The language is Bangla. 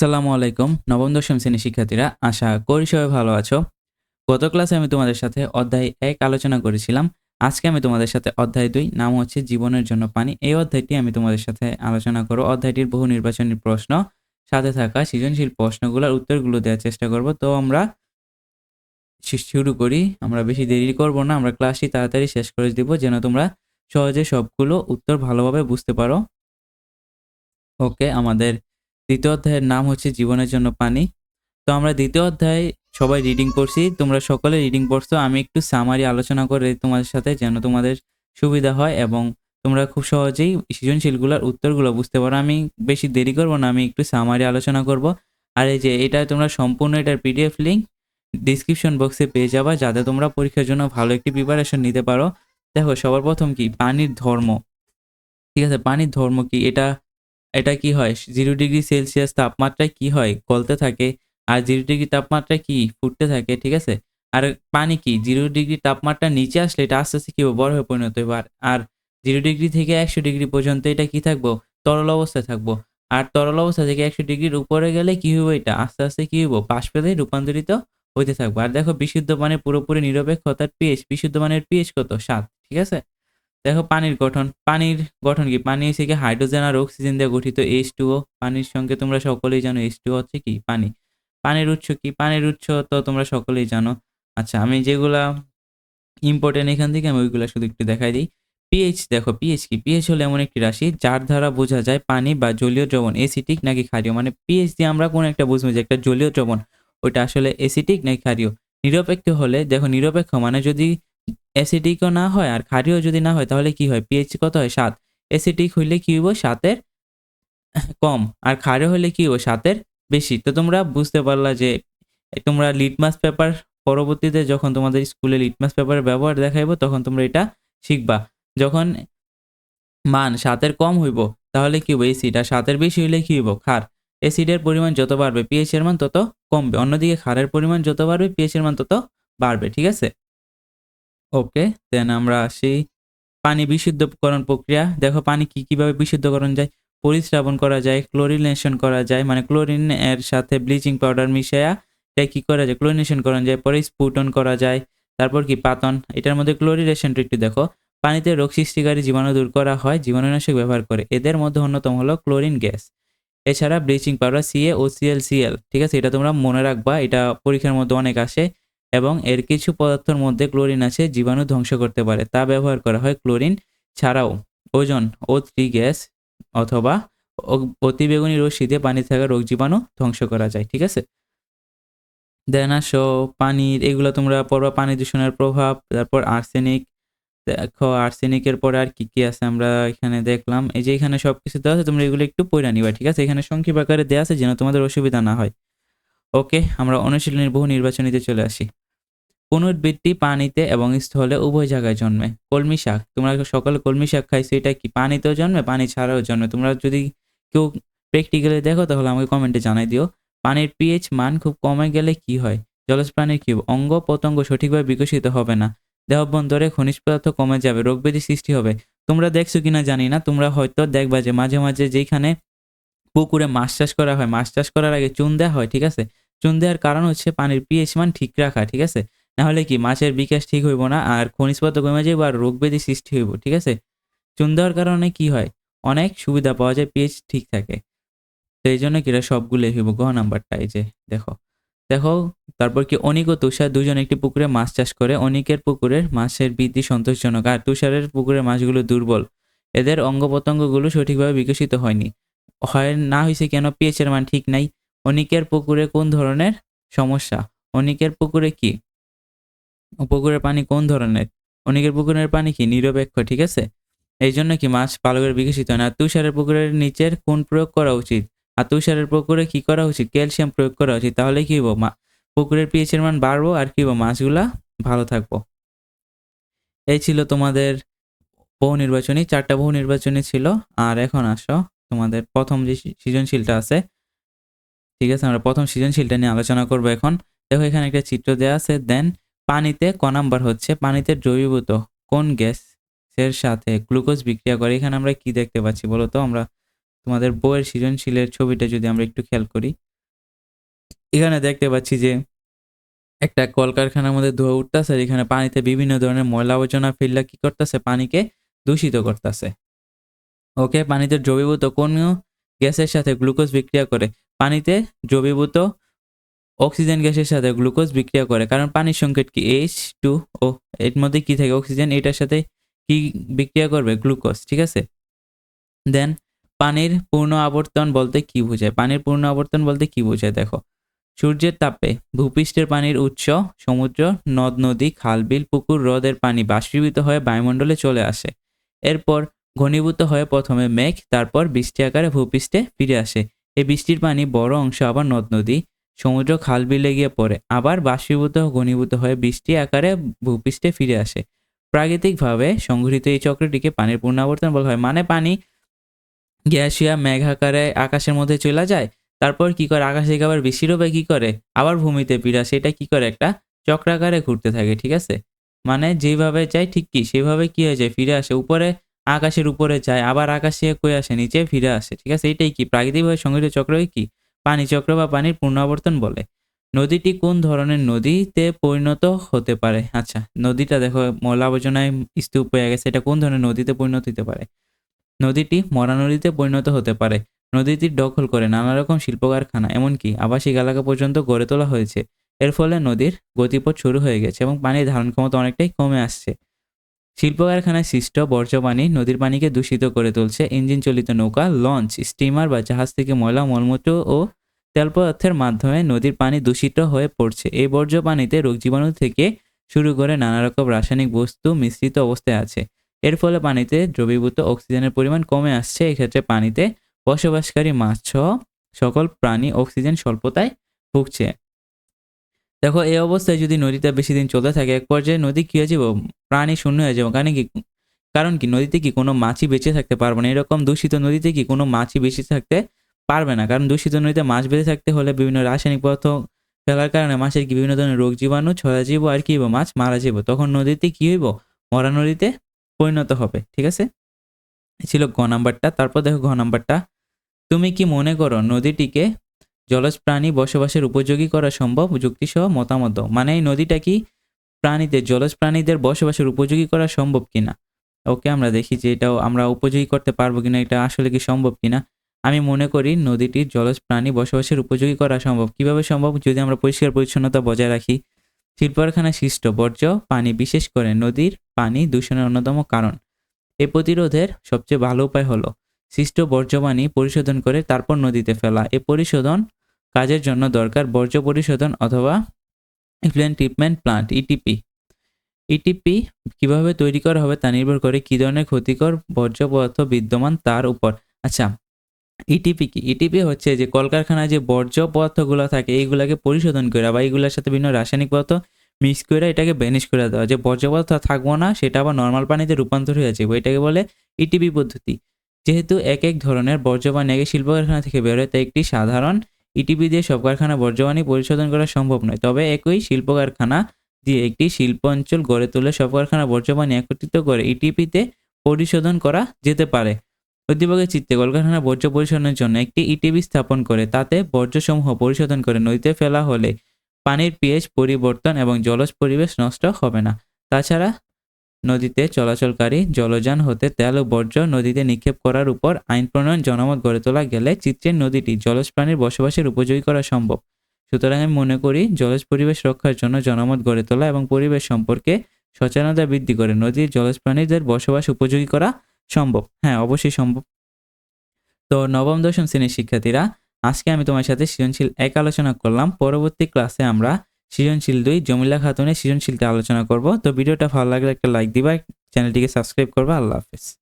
আসসালামু আলাইকুম, নবম, দশম শ্রেণির শিক্ষার্থীরা, আশা করি সবাই ভালো আছো। গত ক্লাসে আমি তোমাদের সাথে অধ্যায় এক আলোচনা করেছিলাম। আজকে আমি তোমাদের সাথে অধ্যায় দুই, নাম হচ্ছে জীবনের জন্য পানি। এই অধ্যায়টি আমি তোমাদের সাথে আলোচনা করব। অধ্যায়টির বহু নির্বাচনী প্রশ্ন, সাথে থাকা সৃজনশীল প্রশ্নগুলোর উত্তরগুলো দেওয়ার চেষ্টা করব। তো আমরা শুরু করি। আমরা বেশি দেরি করব না, আমরা ক্লাসটি তাড়াতাড়ি শেষ করে দিব, যেন তোমরা সহজে সবগুলো উত্তর ভালোভাবে বুঝতে পারো। ওকে, আমাদের দ্বিতীয় অধ্যায়ের নাম হচ্ছে জীবনের জন্য পানি। তো আমরা দ্বিতীয় অধ্যায় সবাই রিডিং করছি তোমরা সকলে রিডিং পড়ছো। আমি একটু সামারি আলোচনা করে তোমাদের সাথে যেন তোমাদের সুবিধা হয় এবং তোমরা খুব সহজেই সৃজনশীলগুলোর উত্তরগুলো বুঝতে পারো। আমি বেশি দেরি করব না, আমি একটু সামারি আলোচনা করব। আর এই যে, এটা তোমরা সম্পূর্ণ এটার পিডিএফ লিঙ্ক ডিসক্রিপশন বক্সে পেয়ে যাবা, যাতে তোমরা পরীক্ষার জন্য ভালো একটি প্রিপারেশন নিতে পারো। দেখো, সবার প্রথম কি? পানির ধর্ম। ঠিক আছে? পানির ধর্ম কি? এটা এটা কি হয়? জিরো ডিগ্রি সেলসিয়াস তাপমাত্রায় কি হয়? গলতে থাকে। আর জিরো ডিগ্রি তাপমাত্রায় কি? ফুটতে থাকে ঠিক আছে? আর পানি কি? জিরো ডিগ্রি তাপমাত্রা নিচে আসলে এটা আস্তে আস্তে কি হবে, বরফে পরিণত হবে আর- জিরো ডিগ্রি থেকে একশো ডিগ্রি পর্যন্ত এটা কি থাকব? তরল অবস্থায় থাকব। আর তরল অবস্থা থেকে একশো ডিগ্রির উপরে গেলে কি হবে এটা? আস্তে আস্তে কি হইব? বাষ্পে রূপান্তরিত হইতে থাকব। আর দেখো বিশুদ্ধ পানির পুরোপুরি নিরপেক্ষ অর্থাৎ পিএইচ বিশুদ্ধ পানির পিএইচ কত? সাত ঠিক আছে? দেখো পানির গঠন। পানির গঠন কি? পানি হচ্ছে কি হাইড্রোজেন আর অক্সিজেন দিয়ে গঠিত এইচ টুও পানির সঙ্গে তোমরা সকলেই জানো এইচ টু হচ্ছে কি? পানি। পানির উৎস কি? পানির উৎস তো তোমরা সকলেই জানো। আচ্ছা আমি যেগুলা ইম্পর্টেন্ট এখান থেকে আমি ওইগুলা শুধু একটু দেখাই দিই। পিএইচ দেখো পিএইচ কি? পিএইচ হলো এমন একটি রাশি যার দ্বারা বোঝা যায় পানি বা জলীয় দ্রবণ। এসিটিক নাকি ক্ষারীয়? মানে পিএইচ দিয়ে আমরা কোনো একটা বুঝব যে একটা জলীয় দ্রবণ। ওইটা আসলে এসিটিক নাকি ক্ষারীয়? নিরপেক্ষ হলে, দেখো নিরপেক্ষ মানে যদি অ্যাসিডিকও না হয় আর ক্ষারীয় যদি না হয়, তাহলে কি হয়? পিএইচ কত হয়? সাত। অ্যাসিডিক হইলে কি হইব? সাতের কম। আর ক্ষারীয় হলে কি হইব? সাতের বেশি। তো তোমরা বুঝতে পারলা যে, তোমরা লিটমাস পেপার পরবর্তীতে যখন তোমাদের স্কুলে লিটমাস পেপারের ব্যবহার দেখাইবো, তখন তোমরা এটা শিখবা। যখন মান সাতের কম হইব, তাহলে কি হইব? এসিড আর সাতের বেশি হইলে কি হইব? ক্ষার। অ্যাসিডের পরিমাণ যত বাড়বে পিএইচ এর মান তত কমবে। অন্যদিকে ক্ষারের পরিমাণ যত বাড়বে পিএইচ এর মান তত বাড়বে, ঠিক আছে? ওকে, দেন আমরা আসি। পানি বিশুদ্ধকরণ প্রক্রিয়া, দেখো পানি কি কীভাবে বিশুদ্ধকরণ যায়? পরিস্রাবন করা যায় ক্লোরিনেশন করা যায় মানে ক্লোরিন এর সাথে ব্লিচিং পাউডার মিশায়া এটা কি করা যায়? ক্লোরিনেশন করা যায়, পরে স্পুটন করা যায়, তারপর কি? পাতন, এটার মধ্যে ক্লোরিনেশনটা একটু দেখো। পানিতে রোগ সৃষ্টিকারী জীবাণু দূর করা হয়, জীবাণুনাশক ব্যবহার করে। এদের মধ্যে অন্যতম হলো ক্লোরিন গ্যাস এছাড়া bleaching powder CA O CL CL ঠিক আছে? এটা তোমরা মনে রাখবা, এটা পরীক্ষার মধ্যে অনেক আসে। এবং এর কিছু পদার্থের মধ্যে ক্লোরিন আছে, জীবাণু ধ্বংস করতে পারে। তা ব্যবহার করা হয় ক্লোরিন ছাড়াও। ওজন ও থ্রি গ্যাস অথবা অতিবেগুনি রশ্মিতে পানি থাকা রোগ জীবাণু ধ্বংস করা যায়, ঠিক আছে? দেন আসো পানির, এগুলো তোমরা পড়বা পানি দূষণের প্রভাব, তারপর আর্সেনিক দেখো আর্সেনিকের পরে আর কি কি আছে আমরা এখানে দেখলাম। এই যে এখানে সব কিছু দেওয়া আছে, তোমরা এগুলো একটু পড়ে নিবা, ঠিক আছে? এখানে সংক্ষিপ্ত আকারে দেওয়া আছে যেন তোমাদের অসুবিধা না হয়। ওকে, আমরা অনুশীলনের বহু নির্বাচনীতে চলে আসি। পুনর্বৃত্তি পানিতে এবং স্থলে উভয় জায়গায় জন্মে। কলমি শাক, তোমরা সকালে কলমি শাক খাইছো এটা কি পানিতেও জন্মে, পানি ছাড়াও জন্মে? তোমরা যদি কেউ প্র্যাকটিক্যালি দেখো, তাহলে আমাকে কমেন্টে জানাই দিও। পানির পিএইচ মান খুব কমে গেলে কি হয়? জলজ প্রাণীর কি? অঙ্গ প্রত্যঙ্গ সঠিকভাবে বিকশিত হবে না? দেহবন্ধরে খনিজ পদার্থ কমে যাবে রোগ ব্যাধি সৃষ্টি হবে। তোমরা দেখছ কিনা জানি না, তোমরা হয়তো দেখবা যে মাঝে মাঝে যেখানে পুকুরে মাছ চাষ করা হয়, মাছ চাষ করার আগে চুন দেওয়া হয়, ঠিক আছে? চুন দেওয়ার কারণ হচ্ছে পানির পিএইচ মান ঠিক রাখা, ঠিক আছে? না হলে কি মাছের বিকাশ ঠিক হইব না? আর খনিজ পদার্থ কমে যাবে আর রোগ ব্যাধি সৃষ্টি হইব, ঠিক আছে? চুন দেওয়ার কারণে কি হয়? অনেক সুবিধা পাওয়া যায় পিএইচ ঠিক থাকে। তো এই জন্য কিরা সবগুলোই হইব গ নাম্বারটা এই যে, দেখো। দেখো, তারপর কি অনিক ও তুষার দুজন একটি পুকুরে মাছ চাষ করে। অনিকের পুকুরের মাছের বৃদ্ধি সন্তোষজনক। আর তুষারের পুকুরের মাছগুলো দুর্বল। এদের অঙ্গ প্রত্যঙ্গগুলো সঠিকভাবে বিকশিত হয়নি। হয় না হয়েছে কেন পিএইচের মান ঠিক নাই? অনিকের পুকুরে কোন ধরনের সমস্যা? অনিকের পুকুরে কি? পুকুরের পানি কোন ধরনের? অনেকের পুকুরের পানি কি নিরপেক্ষ, ঠিক আছে? এই জন্য কি মাছ পালকের বিকশিত হয় না? তুষারের পুকুরের নিচের কোন প্রয়োগ করা উচিত? আর তুষারের পুকুরে কি করা উচিত? ক্যালসিয়াম প্রয়োগ করা উচিত। তাহলে কি হব পুকুরের পিএইচ এর মান বাড়বো আর কি হব মাছগুলা ভালো থাকব। এই ছিল তোমাদের বহু নির্বাচনী, চারটা বহু নির্বাচনী ছিল। আর এখন আসো, তোমাদের প্রথম যে সৃজনশীলটা আছে। ঠিক আছে, আমরা প্রথম সৃজনশীলটা নিয়ে আলোচনা করব এখন। দেখো এখানে একটা চিত্র দেওয়া আছে, দেন পানিতে ক নাম্বার হচ্ছে পানিতে দ্রবীভূত কোন গ্যাস এর সাথে গ্লুকোজ বিক্রিয়া করে? এখানে আমরা কি দেখতে পাচ্ছি বলো তো? আমরা তোমাদের বইয়ের সৃজনশীলের ছবিটা যদি আমরা একটু খেয়াল করি। এখানে দেখতে পাচ্ছি যে একটা কলকারখানার মধ্যে ধোয়া উঠতেছে এখানে পানিতে বিভিন্ন ধরনের ময়লা আবর্জনা ফেললে কি করতেছে? পানিকে দূষিত করতেছে। ওকে, পানিতে দ্রবীভূত কোন গ্যাসের সাথে গ্লুকোজ বিক্রিয়া করে? পানিতে দ্রবীভূত অক্সিজেন গ্যাসের সাথে গ্লুকোজ বিক্রিয়া করে। কারণ পানির সংকেত কি? এইচ টু ও এর মধ্যে কি থাকে অক্সিজেন? এটার সাথে কি বিক্রিয়া করবে? গ্লুকোজ, ঠিক আছে? দেন পানির পূর্ণ আবর্তন বলতে কি বোঝায়? পানির পূর্ণ আবর্তন বলতে কি বোঝায়? দেখো, সূর্যের তাপে ভূপৃষ্ঠের পানির উৎস সমুদ্র, নদ, নদী খাল বিল পুকুর হ্রদের পানি বাষ্পীভূত হয়ে বায়ুমণ্ডলে চলে আসে। এরপর ঘনীভূত হয়ে প্রথমে মেঘ, তারপর বৃষ্টি আকারে ভূপৃষ্ঠে ফিরে আসে। এই বৃষ্টির পানি বড় অংশ আবার নদ, নদী সমুদ্র খাল বিলে গিয়ে পড়ে। আবার বাষ্পীভূত ঘনীভূত হয়ে বৃষ্টি আকারে ভূপৃষ্ঠে ফিরে আসে। প্রাকৃতিকভাবে সংঘটিত এই চক্রটিকে পানির পূর্ণাবর্তন বলা হয়। মানে পানি গ্যাসিয়া মেঘ আকারে আকাশের মধ্যে চলে যায়, তারপর কি করে? আকাশ আবার বৃষ্টি রূপে কি করে? আবার ভূমিতে ফিরে আসে। এটা কি করে? একটা চক্রাকারে ঘুরতে থাকে, ঠিক আছে? মানে যেভাবে যায় ঠিক কি? সেভাবে কি হয়ে যায়? ফিরে আসে। উপরে আকাশের উপরে যায়, আবার আকাশে কয়ে আসে? নিচে ফিরে আসে, ঠিক আছে? এটাই কি? প্রাকৃতিকভাবে সংঘটিত চক্রই কি? পানি চক্র বা পানির পুনরাবর্তন বলে। নদীটি কোন ধরনের নদীতে পরিণত হতে পারে? আচ্ছা নদীটা দেখো ময়লা আবর্জনায় স্তূপ হয়ে গেছে, এটা কোন ধরনের নদীতে পরিণত হতে পারে? নদীটি মরা নদীতে পরিণত হতে পারে। নদীটি দখল করে নানা রকম শিল্প কারখানা এমনকি আবাসিক এলাকা পর্যন্ত গড়ে তোলা হয়েছে। এর ফলে নদীর গতিপথ শুরু হয়ে গেছে এবং পানির ধারণ ক্ষমতা অনেকটাই কমে আসছে। শিল্প কারখানায় সৃষ্ট বর্জ্য পানি নদীর পানিকে দূষিত করে তুলছে ইঞ্জিন চালিত নৌকা, লঞ্চ, স্টিমার বা জাহাজ থেকে ময়লা, মলমূত্র ও তেল পদার্থের মাধ্যমে নদীর পানি দূষিত হয়ে পড়ছে। এই বর্জ্য পানিতে রোগ জীবাণু থেকে শুরু করে নানা রকম রাসায়নিক বস্তু মিশ্রিত অবস্থায় আছে। এর ফলে পানিতে দ্রবীভূত অক্সিজেনের পরিমাণ কমে আসছে। এক্ষেত্রে পানিতে বসবাসকারী মাছ সহ সকল প্রাণী অক্সিজেন স্বল্পতায় ভুগছে। দেখো, এই অবস্থায় যদি নদীতে বেশি দিন চলতে থাকে, এক পর্যায়ে নদী কী হয়ে যাব? প্রাণী শূন্য হয়ে যাব। কারণ কি কারণ কি, নদীতে কি কোনো মাছই বেঁচে থাকতে পারবে না। এরকম দূষিত নদীতে কি কোনো মাছই বেঁচে থাকতে পারবে না। কারণ দূষিত নদীতে মাছ বেঁচে থাকতে হলে বিভিন্ন রাসায়নিক পদার্থ ফেলার কারণে মাছের কি বিভিন্ন ধরনের রোগ জীবাণু ছড়া যাব আর কি মাছ মারা যাব তখন নদীতে কি হইব? মরা নদীতে পরিণত হবে। ঠিক আছে? ছিল ঘ নাম্বারটা। তারপর দেখো ঘ নাম্বারটা। তুমি কি মনে করো নদীটিকে জলজ প্রাণী বসবাসের উপযোগী করা সম্ভব যুক্তিসহ মতামত মানে এই নদীটা কি? প্রাণীদের জলজ প্রাণীদের বসবাসের উপযোগী করা সম্ভব কিনা? ওকে, আমরা দেখি যে এটাও আমরা উপযোগী করতে পারব কিনা, এটা আসলে কি সম্ভব কিনা? আমি মনে করি নদীটির জলজ প্রাণী বসবাসের উপযোগী করা সম্ভব। কীভাবে সম্ভব? যদি আমরা পরিষ্কার পরিচ্ছন্নতা বজায় রাখি শিল্পকারখানা সৃষ্ট বর্জ্য, পানি, বিশেষ করে নদীর পানি দূষণের অন্যতম কারণ। এ প্রতিরোধের সবচেয়ে ভালো উপায় হলো সৃষ্ট বর্জ্য পানি পরিশোধন করে তারপর নদীতে ফেলা। এ পরিশোধন কাজের জন্য দরকার বর্জ্য পরিশোধন অথবা effluent treatment plant ETP ETP কীভাবে তৈরি করা হবে তা নির্ভর করে কী ধরনের ক্ষতিকর বর্জ্য পদার্থ বিদ্যমান তার উপর। আচ্ছা ইটিপি কি? ইটিপি হচ্ছে যে কলকারখানায় যে বর্জ্য পদার্থগুলো থাকে, এইগুলাকে পরিশোধন করে বা এইগুলোর সাথে বিভিন্ন রাসায়নিক পদার্থ মিক্স করে এটাকে বেনিশ করে দেওয়া। যে বর্জ্য পদার্থ থাকব না, সেটা আবার নর্মাল পানিতে রূপান্তর হয়ে যাবে। এটাকে বলে ইটিপি পদ্ধতি। যেহেতু এক এক ধরনের বর্জ্য পানি এক শিল্প কারখানা থেকে বেরোয় তাই একটি সাধারণ ইটিপি দিয়ে সব কারখানা বর্জ্যবাণী পরিশোধন করা সম্ভব নয়। তবে একই শিল্প কারখানা দিয়ে একটি শিল্প অঞ্চল গড়ে তুলে সব কারখানা বর্জ্যবাণী একত্রিত করে ইটিপিতে পরিশোধন করা যেতে পারে। উদ্দীপকের চিত্তে কলকারখানা বর্জ্য পরিশোধনের জন্য একটি ইটিপি স্থাপন করে, তাতে বর্জ্যসমূহ পরিশোধন করে, নদীতে ফেলা হলে পানির পিএইচ পরিবর্তন এবং জলজ পরিবেশ নষ্ট হবে না। তাছাড়া নদীতে চলাচলকারী জলযান হতে তেল ও বর্জ্য নদীতে নিক্ষেপ করার উপর আইন প্রণয়ন জনমত গড়ে তোলা গেলে চিত্রের নদীটি জলজ প্রাণীর বসবাসের উপযোগী করা সম্ভব। সুতরাং আমি মনে করি জলজ পরিবেশ রক্ষার জন্য জনমত গড়ে তোলা এবং পরিবেশ সম্পর্কে সচেতনতা বৃদ্ধি করে নদীর জলজ প্রাণীদের বসবাস উপযোগী করা সম্ভব। হ্যাঁ অবশ্যই সম্ভব। তো নবম, দশম শ্রেণির শিক্ষার্থীরা, আজকে আমি তোমার সাথে সৃজনশীল এক আলোচনা করলাম। পরবর্তী ক্লাসে আমরা সৃজনশীল দুই, জমিলা খাতুনের সৃজনশীলটা আলোচনা করব। তো ভিডিওটা ভালো লাগলে একটা লাইক দিবা, চ্যানেলটিকে সাবস্ক্রাইব করবা। আল্লাহ হাফেজ।